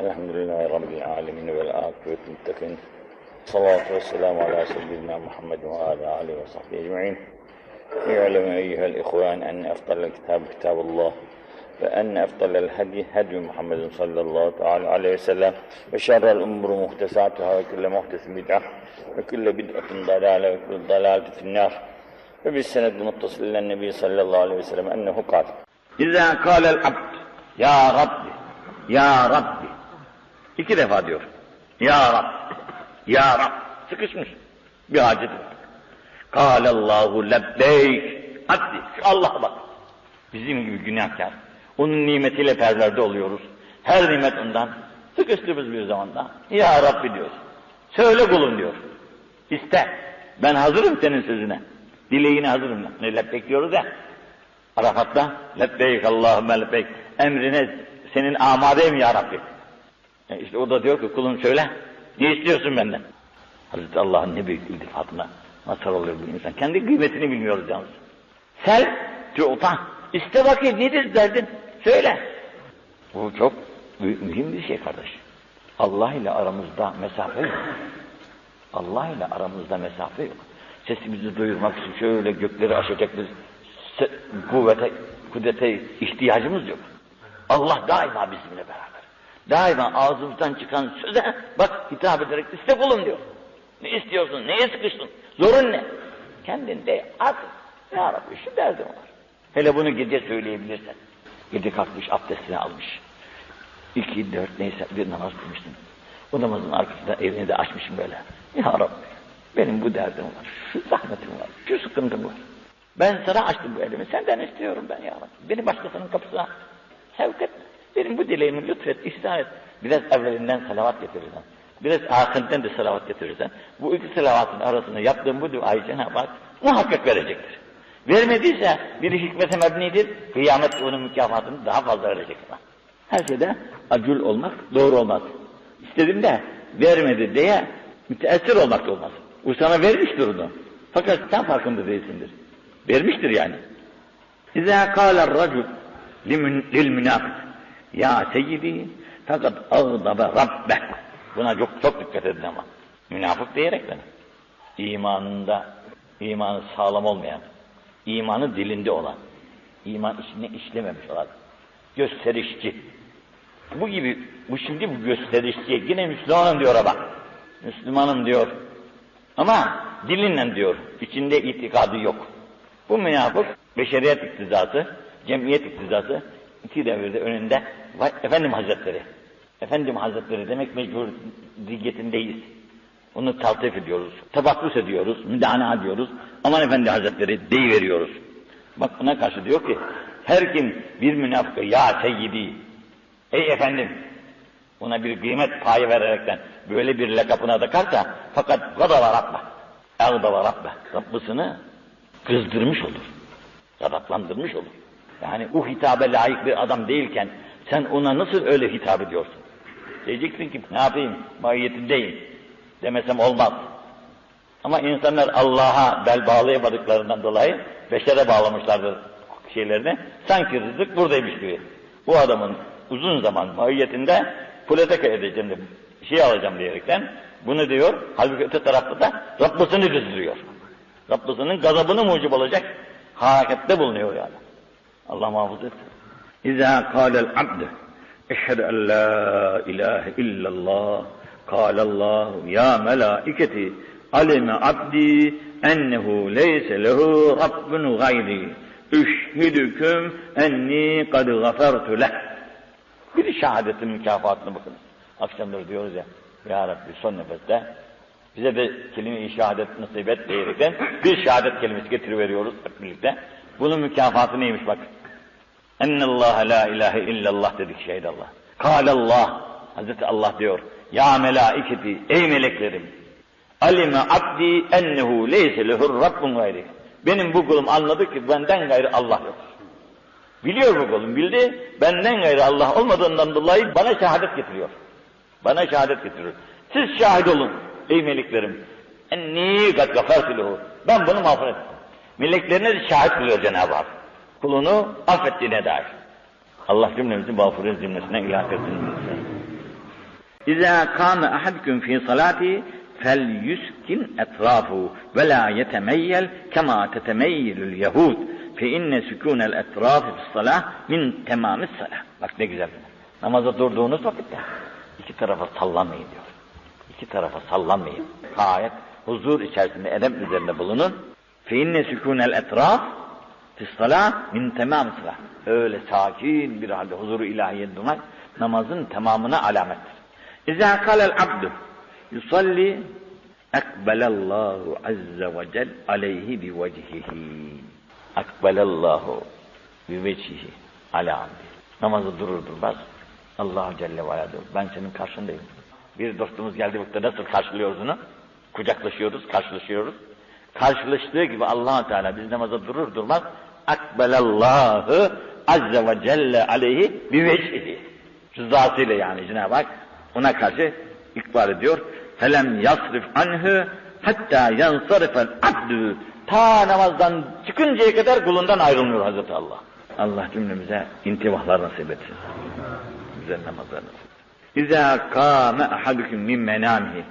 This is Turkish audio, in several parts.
الحمد لله رب العالمين والعاقبة للمتقين الصلاة والسلام على سيدنا محمد وعلى آله وصحبه أجمعين. اعلم أيها الإخوان أن أفضل الكتاب كتاب الله وأن أفضل الهدي هدي محمد صلى الله تعالى عليه وسلم. وشر الأمور محدثاتها وكل محدث بدعة وكل بدعة ضلالة وكل ضلالة في النار. وبالسند المتصل إلى النبي صلى الله عليه وسلم أنه قال İza kâlel abd, Ya Rabbi, Ya Rabbi. İki defa diyor. Ya Rabbi, Ya Rabbi. Sıkışmış. Bir hacet. Kâlallahu lebbeyk. Abdi, şu Allah'a bak. Bizim gibi günahkar. Onun nimetiyle perverde oluyoruz. Her nimet ondan. Sıkıştığımız bir zamanda. Ya Rabbi diyor. Söyle kulum diyor. İste. Ben hazırım senin sözüne. Dileğine hazırım. Ne lebbeyk diyoruz ya. Arafat'ta lebbeyk Allahümme lebbeyk emrine senin amadeyim ya Rabbi. E işte o da diyor ki kulum söyle ne istiyorsun benden? Hazreti Allah'ın ne büyük iltifatına mazhar oluyor bu insan. Kendi kıymetini bilmiyoruz yalnız. Sel tuğta. İste bakayım nedir derdin? Söyle. Bu çok büyük, mühim bir şey kardeş. Allah ile aramızda mesafe yok. Allah ile aramızda mesafe yok. Sesimizi duyurmak için şöyle gökleri aşacak se- kuvvete, kudrete ihtiyacımız yok. Allah daima bizimle beraber. Daima ağzımızdan çıkan söze bak hitap ederek iste kulum diyor. Ne istiyorsun, neye sıkıştın, zorun ne? Kendinde at. Ya Rabbi şu derdim var. Hele bunu gece söyleyebilirsen. Gece kalkmış abdestini almış. İki, dört neyse bir namaz kılmıştım. O namazın arkasında evini de açmışım böyle. Ya Rabbi benim bu derdim var, şu zahmetim var, şu sıkıntım var. Ben sana açtım bu elimi, senden istiyorum ben ya Rabbi. Beni başkasının kapısına sevk etme. Benim bu dileğimi lütfet, ihsan et. Biraz evvelinden salavat getirirsen, biraz ahirinden de salavat getirirsen, bu iki salavatın arasında yaptığım bu duayı Cenab-ı Hak muhakkak verecektir. Vermediyse bir hikmete mebnidir, kıyamet onun mükafatını daha fazla verecek. Her şeyde acul olmak doğru olmaz. İstedim de vermedi diye müteessir olmak da olmaz. O sana vermiştir onu. Fakat sen farkında değilsindir. Vermiştir yani. İzâ kâler racul lil münafık. Ya seyyidi fakat ağdabe rabbeh. Buna çok çok dikkat edin ama. Münafık diyerekten. İmanında, imanı sağlam olmayan, imanı dilinde olan, iman içine işlememiş olan, gösterişçi. Bu gibi, bu şimdi bu gösterişçi, yine Müslümanım diyor ama. Müslümanım diyor. Ama dilinle diyor, içinde itikadı yok. Bu münafık, beşeriyet iktizası, cemiyet iktizası, iki devirde önünde, efendim hazretleri, efendim hazretleri demek mecburiyetindeyiz. Onu taltif ediyoruz, tabaklus ediyoruz, müdana ediyoruz, aman efendi hazretleri deyiveriyoruz. Bak buna karşı diyor ki, her kim bir münafıkı, ya seyyidi, ey efendim, buna bir kıymet payı vererekten böyle bir lakapına takarsa, fakat gadava Rabbe, Eğdava Rabbe, Rabbisini kızdırmış olur. Gadaplandırmış olur. Yani o hitabe layık bir adam değilken sen ona nasıl öyle hitap ediyorsun? Diyeceksin ki ne yapayım mahiyetindeyim demesem olmaz. Ama insanlar Allah'a bel bağlayamadıklarından dolayı beşere bağlamışlardır şeylerini. Sanki rızık buradaymış gibi. Bu adamın uzun zaman mahiyetinde puleteka edeceğim de şey alacağım diyerekten bunu diyor. Halbuki öte tarafta da Rabbisini kızdırıyor. Rabbisinin gazabını mucib olacak harekette bulunuyor yani. Allah muhafaza etsin. İzâ kâlel abd eşhedü en la ilahe illallah kâlallahu ya melâiketi alime abdi ennehu leyse lehu rabbun gayri üşhidüküm enni kad gafertu leh. Bir şehadetin mükafatına bakın. Akşamları diyoruz ya, Ya Rabbi son nefeste bize bir kelime-i şehadet nasip et diyerekten bir şehadet kelimesi getiriveriyoruz hep birlikte. Bunun mükafatı neymiş bak. Ennallâhe la ilahe illallah dedik şehit Allah. Kâlallah. Hazreti Allah diyor. Ya melaiketi ey meleklerim. Alime abdi ennehu leyse lehur rabbun gayri. Benim bu kulum anladı ki benden gayrı Allah yok. Biliyor bu kulum bildi. Benden gayrı Allah olmadığından dolayı bana şehadet getiriyor. Bana şehadet getiriyor. Siz şahit olun ey meleklerim. Enni kad gafartu lehu. Ben bunu mağfiret ettim. Meleklerine de şahit kılıyor Cenab-ı Hak. Kulunu affettiğine dair. Allah cümlemizi mağfiret cümlesine ilhak etsin. İza kâme ahadüküm fî salâti fel yuskin etrâfu ve lâ yetemeyyel kemâ tetemeyyelül yehûd fe inne sükûnel etrâfi fis salâh min temâmis salâh. Bak ne güzel. Namaza durduğunuz vakitte iki tarafa sallamayın diyor. İki tarafa sallanmayın. Gayet huzur içerisinde edep üzerinde bulunun. Fe inne sükûnel etrâf fis salâh min temâmis salâh. Öyle sakin bir halde huzuru ilahiye durmak namazın tamamına alamettir. İzâ kâlel abdu yusalli ekbelallahu azze ve cel aleyhi bi vecihihi. Ekbelallahu bi vecihi ala abdi. Namazı durur durmaz. Allah Celle ve Ala. Ben senin karşındayım. Bir dostumuz geldi vakti nasıl karşılıyoruz onu? Kucaklaşıyoruz, karşılaşıyoruz. Karşılaştığı gibi allah Teala biz namaza durur durmaz Akbelallahu azze ve celle aleyhi bi vecihi. Rızasıyla yani Cenab-ı Hak ona karşı ikbal ediyor. Felem yasrif anhu hatta yansarifel abdü. Ta namazdan çıkıncaya kadar kulundan ayrılmıyor Hazreti Allah. Allah cümlemize intibahlar nasip etsin. Güzel namazlar nasip etsin. İzâ kâme ahadüküm min menâmihi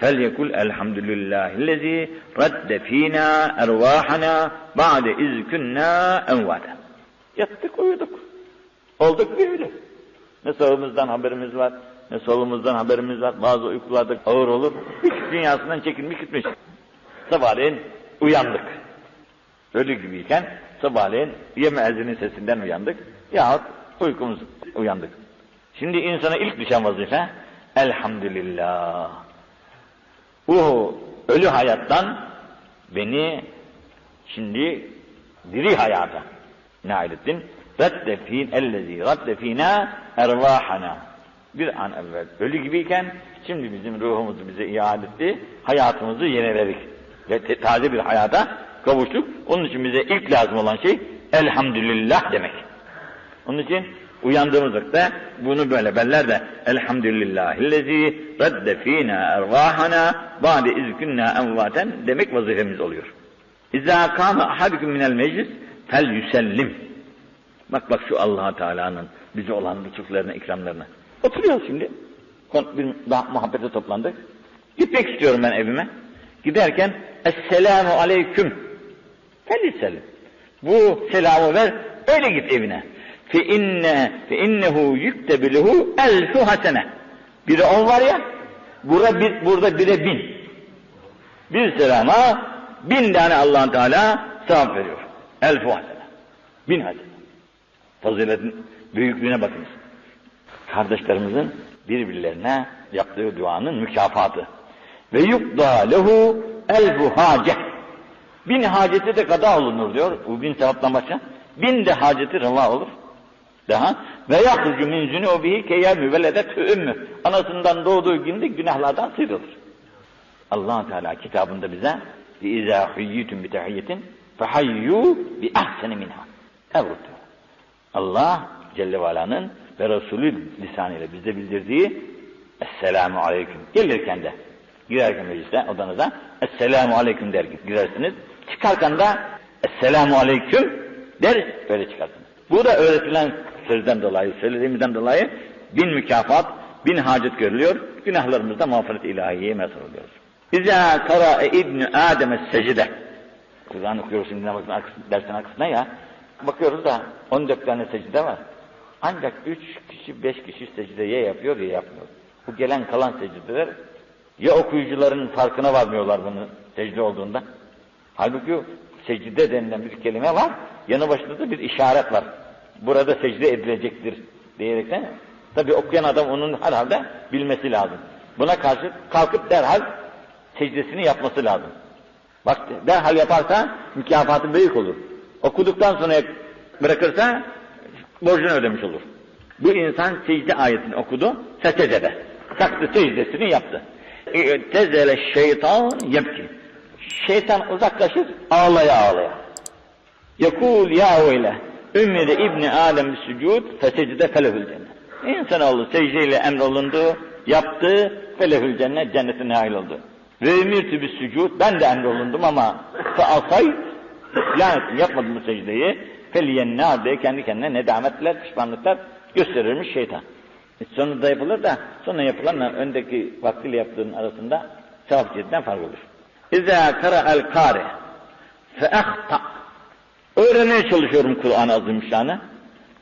فَلْيَكُلْ الْحَمْدُ لِلّٰهِ الَّذ۪ي رَدَّ ف۪ينَا اَرْوَاحَنَا بَعْدَ اِذْ كُنَّا اَنْوَاتًا Yattık uyuduk. Olduk böyle. Ne sağımızdan haberimiz var, ne solumuzdan haberimiz var. Bazı uykularda ağır olur. Hiç dünyasından çekilmiş gitmiş. Sabahleyin uyandık. Ölü gibiyken sabahleyin ya müezzinin sesinden uyandık yahut uykumuz uyandık. Şimdi insana ilk düşen vazife elhamdülillah. Bu ölü hayattan beni şimdi diri hayata nail ettin. Radde fin ellezî radde fînâ ervâhana. Bir an evvel ölü gibiyken şimdi bizim ruhumuzu bize iade etti. Hayatımızı yeniledik. Ve taze bir hayata kavuştuk. Onun için bize ilk lazım olan şey elhamdülillah demek. Onun için uyandığımız bunu böyle beller de elhamdülillahillezî radde fînâ ervâhana ba'de izkünnâ envâten demek vazifemiz oluyor. İzâ kâme ahadüküm minel meclis fel yüsellim. Bak bak şu allah Teala'nın bize olan lütuflarına, ikramlarına. Oturuyoruz şimdi. Bir daha muhabbete toplandık. Gitmek istiyorum ben evime. Giderken Esselamu aleyküm. Fel yüsellim. Bu selamı ver, öyle git evine. Fe inne fe innehu yuktebu lehu elfu hasene. Biri on var ya, burada bir, burada bire bin. Bir selama bin tane allah Teala sevap veriyor. Elfu hasene. Bin hasene. Faziletin büyüklüğüne bakınız. Kardeşlerimizin birbirlerine yaptığı duanın mükafatı. Ve yukda lehu elfu hace. Bin haceti de kada olunur diyor. Bu bin sevaptan başka. Bin de haceti reva olur. Daha. Ve yahrucu min zunubihi keyemü veledet ümmü. Anasından doğduğu günde günahlardan sıyrılır. allah Teala kitabında bize İzâ huyyitum bi tehiyyetin fehayyu bi ahseni minha. Diyor. Allah Celle ve Ala'nın ve Resulü lisanıyla bize bildirdiği Esselamu Aleyküm. Gelirken de girerken meclise odanıza Esselamu Aleyküm der girersiniz. Çıkarken de Esselamu Aleyküm der böyle çıkarsınız. Bu da öğretilen sözden dolayı, söylediğimizden dolayı bin mükafat, bin hacet görülüyor. Günahlarımızda mağfiret ilahiyeye mesel oluyoruz. İzâ kara ibn Adem'e secde. Kur'an okuyoruz şimdi arkası, dersin arkasına ya. Bakıyoruz da 14 tane secde var. Ancak 3 kişi, 5 kişi secde ya yapıyor ya yapmıyor. Bu gelen kalan secdeler ya okuyucuların farkına varmıyorlar bunu secde olduğunda. Halbuki secde denilen bir kelime var. Yanı başında da bir işaret var. Burada secde edilecektir diyerekten. Tabi okuyan adam onun herhalde bilmesi lazım. Buna karşı kalkıp derhal secdesini yapması lazım. Bak derhal yaparsa mükafatı büyük olur. Okuduktan sonra bırakırsa borcunu ödemiş olur. Bu insan secde ayetini okudu, secdede. Kalktı secdesini yaptı. Tezele şeytan yepki. Şeytan uzaklaşır ağlaya ağlaya. Yakul ya öyle. Ümmide İbni Adem sücud fesecde felehül cennet. İnsanoğlu secdeyle emrolundu, yaptı, felehül cennet, cennete nail oldu. Ve ümirtü bir sücud, ben de emrolundum ama feasay, lanet yapmadım bu secdeyi, feliyennâr diye kendi kendine nedametler, pişmanlıklar gösterirmiş şeytan. Sonunda yapılır da sonra yapılanla öndeki vaktiyle yaptığın arasında sevap cihetinden fark olur. İzâ kara'el kâre fe ehta. Öğrenmeye çalışıyorum Kur'an-ı Azimüşşan'ı.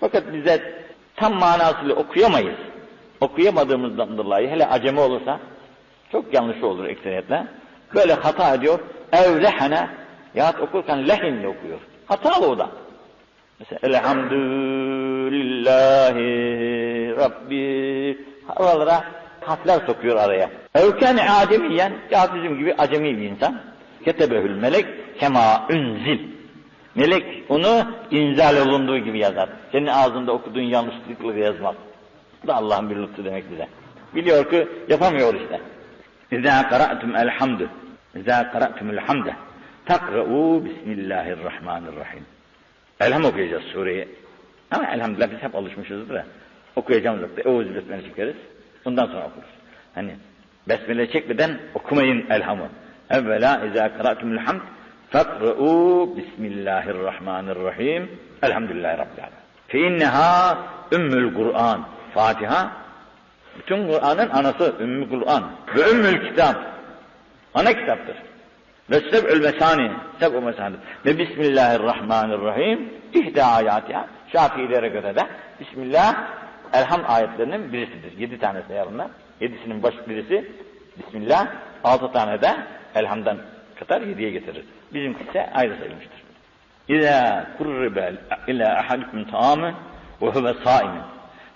Fakat bize tam manasıyla okuyamayız. Okuyamadığımızdan dolayı hele acemi olursa çok yanlış olur ekseriyetle. Böyle hata ediyor. Evrehene yahut okurken lehinle okuyor. Hatalı o da. Mesela elhamdülillahi rabbi oralara harfler sokuyor araya. Evkâne acemiyen ya bizim gibi acemi bir insan. Ketebehül melek kema ünzil. Melek onu inzal olunduğu gibi yazar. Senin ağzında okuduğun yanlışlıkla yazmaz. Bu da Allah'ın bir lütfu demek bize. Biliyor ki yapamıyor işte. İzâ kara'tum elhamdü. İzâ kara'tum elhamde. Takra'u bismillahirrahmanirrahim. Elham okuyacağız sureyi. Ama elhamdülillah biz hep alışmışızdır da. Okuyacağımız vakti Eûzü Besmele çekeriz. Ondan sonra okuruz. Hani Besmele çekmeden okumayın elhamı. Evvela izâ kara'tumul hamd fakra'u bismillahirrahmanirrahim. Elhamdülillahi Rabbil alemin. Fe inneha ümmül Kur'an. Fatiha bütün Kur'an'ın anası Ümmü Kur'an ve Ümmül Kitap. Ana kitaptır. Ve seb'ül mesani, seb'ü mesani. Ve Bismillahirrahmanirrahim. İhda ayatiha. Şafiilere göre de Bismillah Elham ayetlerinin birisidir. Yedi tanesi yarında. Yedisinin baş birisi Bismillah. Altı tane de Elham'dan kadar hediye getirir. Bizimki ise ayrı sayılmıştır. İza kurribe ila ahadikum ta'amı ve huve saimin.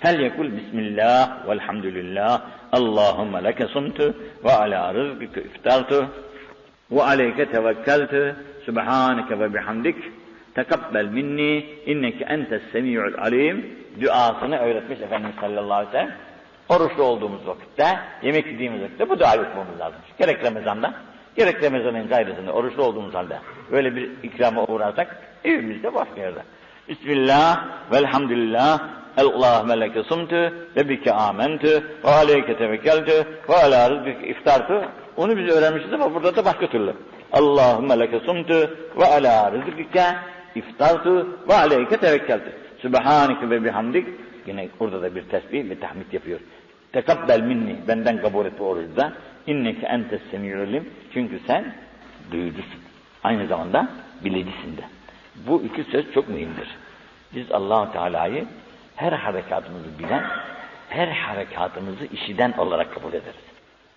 Felyekul bismillah velhamdülillah Allahümme leke sumtu ve ala rızkike iftartu ve aleyke tevekkeltu subhaneke ve bihamdik tekabbel minni inneke entes semi'ul alim duasını öğretmiş Efendimiz sallallahu aleyhi ve sellem. Oruçlu olduğumuz vakitte, yemek yediğimiz vakitte bu duayı okumamız lazım. Gerek Ramazan'da, gerek Ramazan'ın gayrısında oruçlu olduğumuz halde böyle bir ikrama uğrarsak evimizde başka yerde. Bismillah velhamdülillah Allahümme leke sumtu ve bike amentu ve aleyke tevekkeltu ve ala rızkike iftartu. Onu biz öğrenmişiz ama burada da başka türlü. Allahümme leke sumtu ve ala rızkike iftartu ve aleyke tevekkeltu. Sübhaneke ve bihamdik. Yine burada da bir tesbih ve tahmid yapıyor. Tekabbel minni. Benden kabul et bu oruçda. İnneke entes semiyulim. Çünkü sen duyucusun. Aynı zamanda bilicisin de. Bu iki söz çok mühimdir. Biz allah Teala'yı her harekatımızı bilen, her harekatımızı işiden olarak kabul ederiz.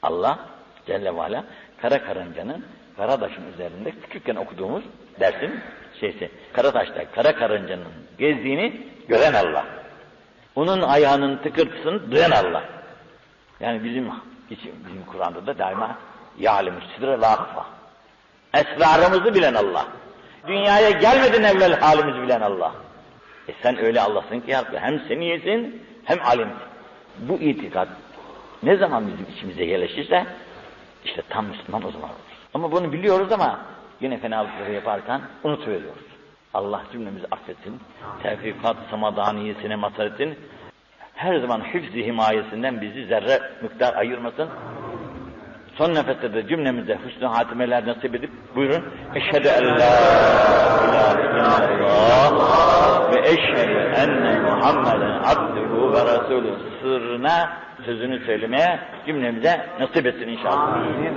Allah Celle ve Ala kara karıncanın Karadaş'ın üzerinde küçükken okuduğumuz dersin şeysi. Karataş'ta kara karıncanın gezdiğini gören Allah. Onun ayağının tıkırtısını duyan Allah. Yani bizim bizim Kur'an'da da daima yâlimü sidre lâhfa. Esrarımızı bilen Allah. Dünyaya gelmeden evvel halimizi bilen Allah. E sen öyle Allah'sın ki yaptı. Hem seniyesin hem alimsin. Bu itikat ne zaman bizim içimize yerleşirse işte tam Müslüman o zaman olur. Ama bunu biliyoruz ama yine fenalıkları yaparken unutuveriyoruz. Allah cümlemizi affetsin. Tevfikat samadaniyesine mazhar etsin. Her zaman hifz himayesinden bizi zerre miktar ayırmasın. Son nefeste de cümlemize hüsnü hatimeler nasip edip buyurun. Eşhedü en la ilahe illallah ve eşhedü enne Muhammeden abduhu ve resulü sırrına sözünü söylemeye cümlemize nasip etsin inşallah. Amin.